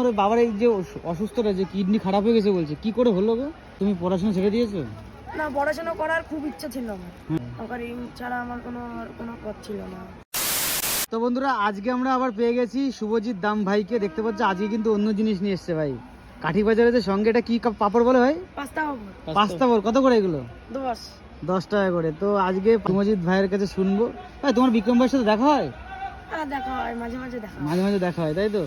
আমাদের বাবার এই যে অসুস্থটা যে কিডনি খারাপ হয়ে গেছে বলছে কি করে হলো গো? তুমি পড়াশোনা ছেড়ে দিয়েছ? না পড়াশোনা করার খুব ইচ্ছা ছিল আমার। হুম। ছাড়া আমার কোনো আর কোনো পথ ছিল না। তো বন্ধুরা আজকে আমরা আবার পেয়ে গেছি শুভজিৎ দাম ভাইকে। দেখতে পাচ্ছ আজকে কিন্তু অন্য জিনিস নিয়ে এসছে ভাই। কাঠি বাজারে যে সঙ্গে এটা কি কাপ- পাপড় বলে ভাই? পাঁচটা বল কত করে এগুলো? দশ। দশ টাকা করে। তো আজকে শুভজিৎ ভাইয়ের কাছে শুনব। ভাই তোমার বিক্রম ভাইয়ের সাথে দেখা হয়? হ্যাঁ দেখা হয়। মাঝে মাঝে দেখা মাঝে মাঝে দেখা হয় তাই তো?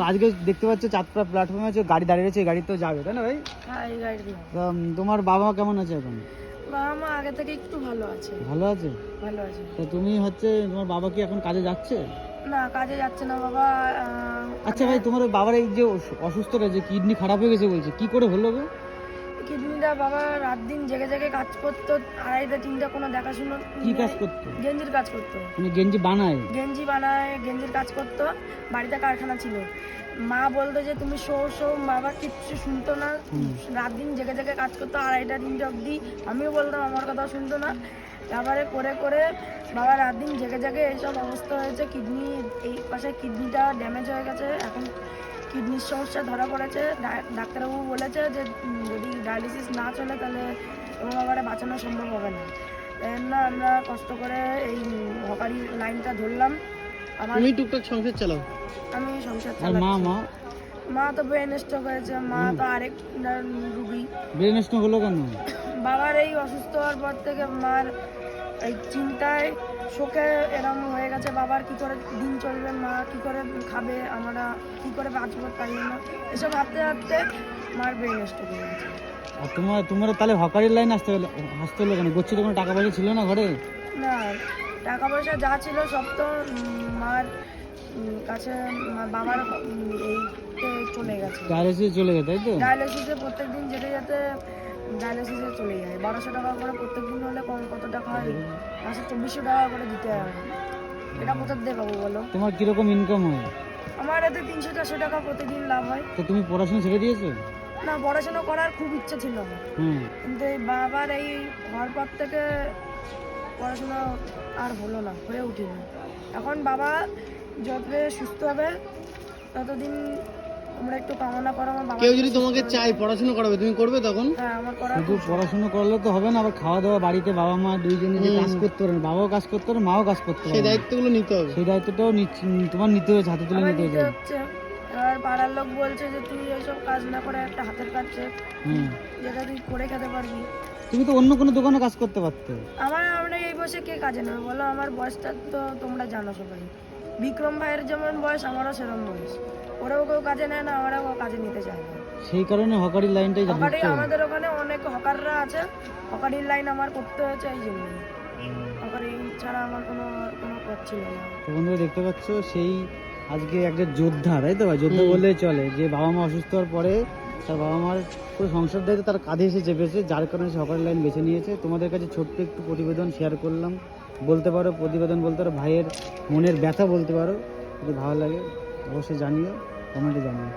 তো আজকে দেখতে পাচ্ছ চাঁদপুরা প্ল্যাটফর্মে আছে গাড়ি দাঁড়িয়ে রয়েছে এই গাড়ি তো যাবে তাই না ভাই? হ্যাঁ তো তোমার বাবা মা কেমন আছে এখন? বাবা মা আগে থেকে একটু ভালো আছে। ভালো আছে? ভালো আছে। তো তুমি হচ্ছে তোমার বাবা কি এখন কাজে যাচ্ছে? না কাজে যাচ্ছে না বাবা আচ্ছা ভাই তোমার বাবার এই যে অসু- অসুস্থটা যে কিডনি খারাপ হয়ে গেছে বলছে কি করে হলো গো? কিডনিটা বাবা রাত দিন জেগে জেগে কাজ করতো আড়াইটা তিনটা কোনো দেখাশুনো কি কাজ করতো? গেঞ্জির কাজ করতো। মানে গেঞ্জি বানায়? গেঞ্জি বানায় গেঞ্জির কাজ করতো। বাড়িতে কারখানা ছিল। মা বলতো যে তুমি শো শো বাবা কিচ্ছু শুনতো না। রাত দিন জেগে জেগে কাজ করতো আড়াইটা তিনটে অবধি। আমিও বলতাম আমার কথা শুনতো না। তারপরে করে করে বাবা রাত দিন জেগে জেগে এইসব অবস্থা হয়েছে। কিডনি এই পাশে কিডনিটা ড্যামেজ হয়ে গেছে। এখন কিডনির সমস্যা ধরা পড়েছে। ডা- ডাক্তারবাবু বলেছে যে যদি ডায়ালিসিস না চলে তাহলে তোমার বাবারে বাঁচানো সম্ভব হবে না। জন্য আমরা কষ্ট করে এই হকারি লাইনটা ধরলাম। আমার টুকটাক সংসার চালাও। আমি সংসার আর মা মা? মা তো ব্রেন স্ট্রোক হয়েছে মা তো আরেক রুগী। ব্রেন স্ট্রোক হলো কেন? বাবার এই অসুস্থ হওয়ার পর থেকে মার এই চিন্তায় শোকে এরম হয়ে গেছে বাবার কি করে দিন চলবে মা কি করে খাবে আমরা কি করে বাঁচবো তাই না এসব ভাবতে ভাবতে মার ব্রেন স্ট্রোক হয়ে গেছে তোমার তোমার তাহলে হকারের লাইন আসতে হলো আসতে হলো কেন? গচ্ছিত কোনো টাকা পয়সা ছিল না ঘরে? না টাকা পয়সা যা ছিল সব তো মার কাছে বাবার এইতে চলে গেছে। ডায়ালিসিস চলে গেছে তাই তো? ডায়ালিসিসে প্রত্যেক দিন যেতে যেতে ডায়ালিসিসে চলে যায়। বারোশো টাকা করে প্রত্যেক দিন হলে কম কত টাকা হয়? মাসে চব্বিশশো টাকা করে দিতে হবে এটা কোথা দিয়ে পাবো বলো? তোমার কীরকম ইনকাম হয়? আমার এতে তিনশো চারশো টাকা প্রতিদিন লাভ হয়। তো তুমি পড়াশোনা ছেড়ে দিয়েছ? না পড়াশোনা করার খুব ইচ্ছে ছিল আমার। কিন্তু এই বাবার এই হওয়ার পর থেকে পড়াশোনা আর হলো না হয়ে উঠিনি। এখন বাবা যত সুস্থ হবে ততদিন তোমরা একটু কামনা করো আমার বাবা কেউ যদি তোমাকে চাই পড়াশোনা করাবে তুমি করবে তখন? হ্যাঁ আমার করার শুধু পড়াশোনা করলে তো হবে না আবার খাওয়া দাওয়া বাড়িতে বাবা মা দুইজনে যে কাজ করতে পারে বাবাও কাজ করতে পারে মাও কাজ করতে সেই দায়িত্বগুলো নিতে হবে। সেই দায়িত্বটাও নিচ্ছ- তোমার নিতে হয়েছে হাতে তুলে নিতে হয়েছে। এবার পাড়ার লোক বলছে যে তুই এইসব কাজ না করে একটা হাতের কাজ শেখ, যেটা তুই করে খেতে পারবি। তুমি তো অন্য কোনো দোকানে কাজ করতে পারতে। আমার আমরা এই বয়সে কে কাজে নেবে বলো আমার বয়সটা তো তোমরা জানো সবাই। বিক্রম ভাইয়ের যেমন বয়স আমারও সেরকম বয়স। ওরাও কেউ কাজে নেয় না আমরাও কেউ কাজে নিতে চায় না। সেই কারণে হকারি লাইনটাই হকারি আমাদের ওখানে অনেক হকাররা আছে হকারির লাইন আমার করতে হয়েছে এই জন্য। হকারি ছাড়া আমার কোনো আর কোনো পথ ছিল না। বন্ধুরা দেখতে পাচ্ছ সেই আজকে একটা যোদ্ধা তাই তো? ভাই যোদ্ধা হুম। বললেই চলে যে বাবা মা অসুস্থ হওয়ার পরে তার বাবা মার পুরো সংসার দায়িত্ব তার কাঁধে এসে চেপেছে, যার কারণে সে হকারি লাইন বেছে নিয়েছে। তোমাদের কাছে ছোট্ট একটু প্রতিবেদন শেয়ার করলাম। বলতে পারো, প্রতিবেদন বলতে পারো, ভাইয়ের মনের ব্যথা বলতে পারো, যদি ভালো লাগে অবশ্যই জানিও কমেন্টে জানিও।